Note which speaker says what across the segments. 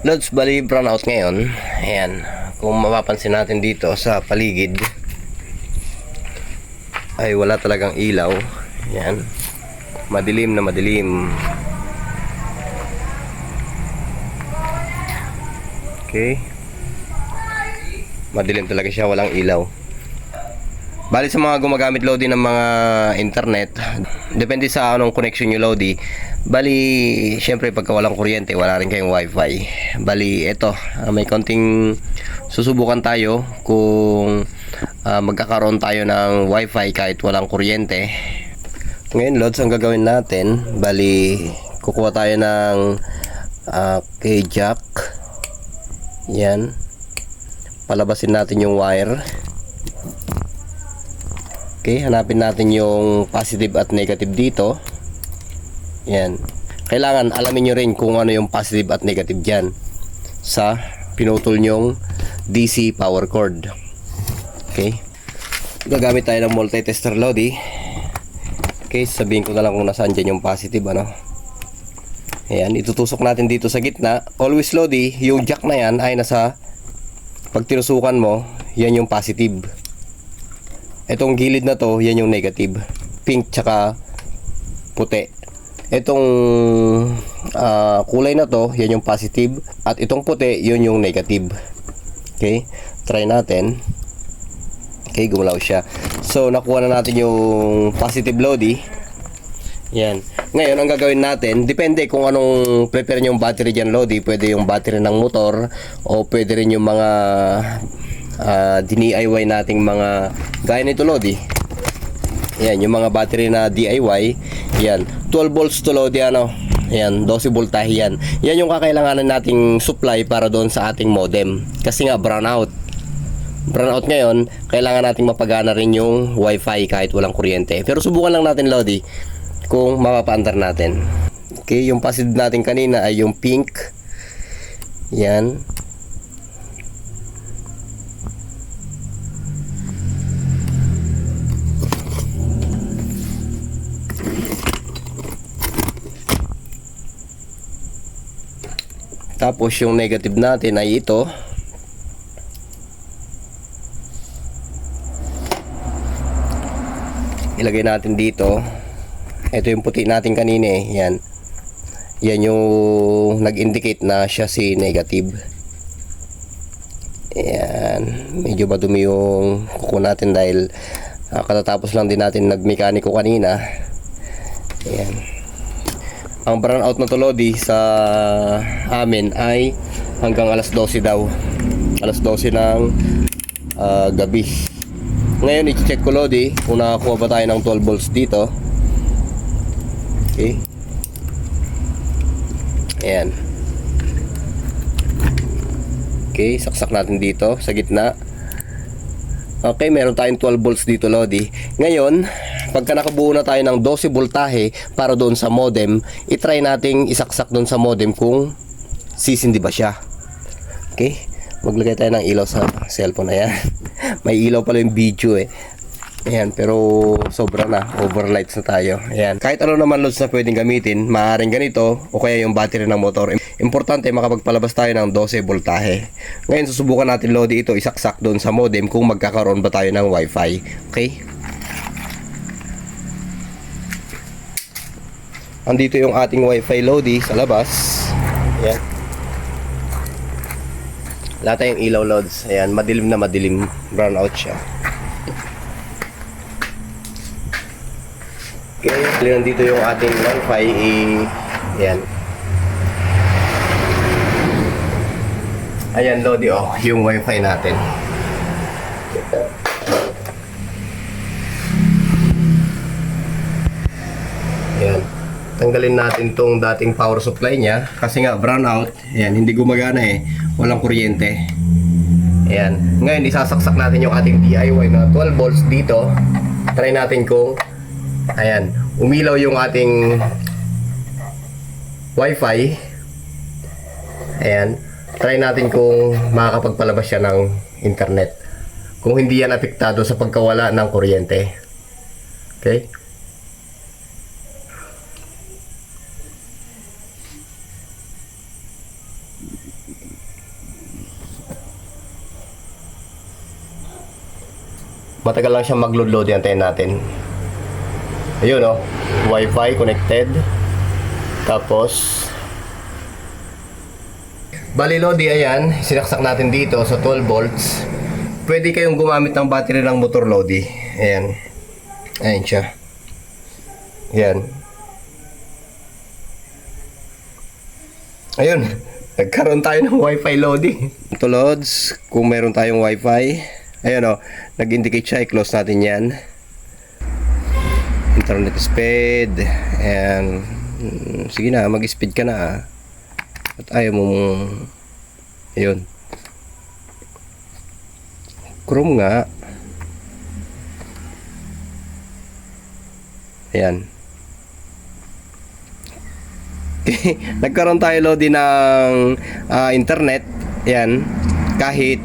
Speaker 1: Lods, bali brownout ngayon. Ayan. Kung mapapansin natin dito sa paligid, ay wala talagang ilaw. Ayan. Madilim na madilim. Okay. Madilim talaga siya, walang ilaw. Bali sa mga gumagamit Lodi ng mga internet, depende sa anong connection nyo Lodi. Bali, syempre pagka walang kuryente, wala rin kayong wifi. Bali, eto, ah, may konting susubukan tayo kung ah, magkakaroon tayo ng wifi kahit walang kuryente. Ngayon Lods, ang gagawin natin, bali, kukuha tayo ng uh, K-jack. Yan. Palabasin natin yung wire. Okay, hanapin natin yung positive at negative dito. Yan. Kailangan alamin nyo rin kung ano yung positive at negative dyan sa pinutol nyong DC power cord. Okay. Gagamit tayo ng multi-tester Lodi. Okay, sabihin ko na lang kung nasaan dyan yung positive ano. Ayan, itutusok natin dito sa gitna. Always Lodi, yung jack na yan ay nasa pag tinusukan mo, yan yung positive. Itong gilid na to, yan yung negative. Pink tsaka puti. Itong ah, kulay na to, yan yung positive. At itong puti, yun yung negative. Okay? Try natin. Okay, gumalaw siya. So, nakuha na natin yung positive loady. Yan. Ngayon, ang gagawin natin, depende kung anong prepare yung battery dyan, Lodi. Pwede yung battery ng motor o pwede rin yung mga uh, DIY nating mga gaya nito, Lodi. Yan, yung mga battery na DIY. Yan, 12 volts to Lodi, ano. Yan, 12 voltahe yan. Yan yung kakailanganan nating supply para doon sa ating modem. Kasi nga, brownout. Brownout ngayon, kailangan nating mapagana rin yung wifi kahit walang kuryente. Pero subukan lang natin, Lodi kung mapapaandar natin. Okay, yung positive natin kanina ay yung pink. Yan. Tapos yung negative natin ay ito. Ilagay natin dito. Ito yung puti natin kanina eh. Yan. Yan yung nag-indicate na siya si negative. Yan. Medyo madumi yung kuko natin dahil ah, katatapos lang din natin nagmekaniko kanina. Yan. Ang brownout na to Lodi sa amin ay hanggang alas 12 daw. Alas 12 ng ah, gabi. Ngayon i-check ko Lodi kung nakakuha ba tayo ng 12 volts dito. Okay. Ayan. Okay, saksak natin dito sa gitna. Okay, meron tayong 12 volts dito, Lodi. Ngayon, pagka nakabuo na tayo ng 12 voltahe para doon sa modem, itry nating isaksak doon sa modem kung sisindi ba siya. Okay? Maglagay tayo ng ilaw sa cellphone na yan. May ilaw pala yung video eh. Ayan, pero sobra na. Overlights na tayo. Ayan. Kahit ano naman loads na pwedeng gamitin, maaaring ganito o kaya yung battery ng motor. Importante makapagpalabas tayo ng 12 voltahe. Ngayon susubukan natin Lodi ito isaksak doon sa modem kung magkakaroon ba tayo ng wifi. Okay? Andito yung ating wifi Lodi sa labas. Ayan. Wala tayong ilaw loads. Ayan, madilim na madilim. Brown out siya. Okay, so nandito yung ating wifi. I, ayan. Ayan, Lodi, oh, yung wifi natin. Ayan. Tanggalin natin tong dating power supply niya kasi nga brownout. Ayan, hindi gumagana eh. Walang kuryente. Ayan. Ngayon, isasaksak natin yung ating DIY na 12 volts dito. Try natin kung Ayan, umilaw yung ating wifi. Ayan, try natin kung makakapagpalabas siya ng internet. Kung hindi yan apektado sa pagkawala ng kuryente. Okay? Matagal lang siya mag-load-load yung antenna natin. Ayun oh, Wi-Fi connected. Tapos, Bali Lodi, ayan, sinaksak natin dito sa 12 volts. Pwede kayong gumamit ng battery ng motor Lodi. Ayan. Ayan siya. Ayan. Ayun. Nagkaroon tayo ng wifi Lodi. Ito Lods, kung meron tayong wifi, ayun o, nag-indicate siya, i-close natin yan. Internet speed, and mm, sige na, mag-speed ka na ah. At ayaw mong, ayun. Chrome nga. Ayan. Nagkaroon tayo Lodi ng ah, internet. Yan. Kahit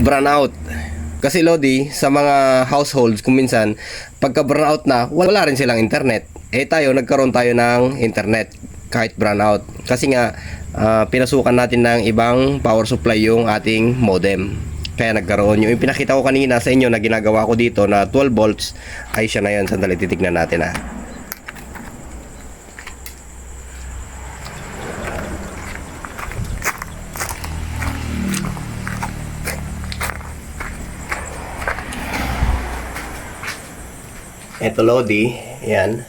Speaker 1: brownout. Kasi Lodi, sa mga households, kung minsan, pagka brownout na, wala rin silang internet. Eh tayo, nagkaroon tayo ng internet kahit brownout. Kasi nga, ah, pinasukan natin ng ibang power supply yung ating modem. Kaya nagkaroon yung pinakita ko kanina sa inyo na ginagawa ko dito na 12 volts ay siya na yan. Sandali titignan natin ah. Ito Lodi, yan.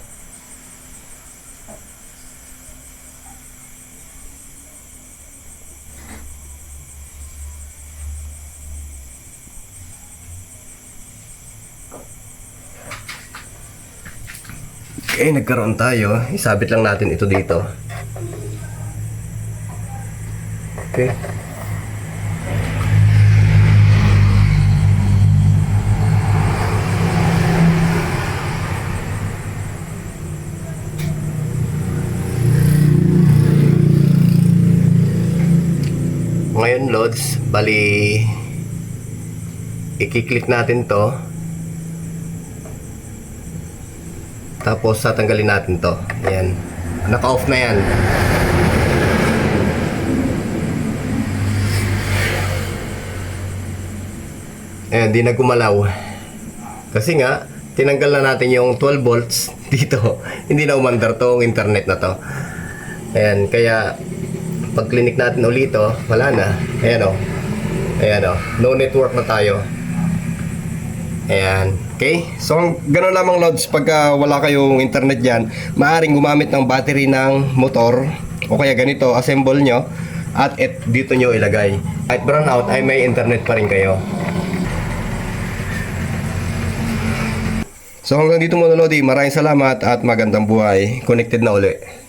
Speaker 1: Okay, nagkaroon tayo. Isabit lang natin ito dito. Okay. Ngayon, Lods, bali i-click natin to. Tapos tatanggalin natin to. Ayan. Naka-off na yan. Ayan, di na gumalaw. Kasi nga, tinanggal na natin yung 12 volts dito. Hindi na umandar tong internet na to. Ayan, kaya pag clinic natin ulit to, wala na. Ayan o. Ayan o. No network na tayo. Ayan. Okay? So, ang ganun lamang loads pagka wala kayong internet dyan, maaaring gumamit ng battery ng motor o kaya ganito, assemble nyo at et, dito nyo ilagay. At brownout ay may internet pa rin kayo. So hanggang dito muna Lodi, maraming salamat at magandang buhay. Connected na uli.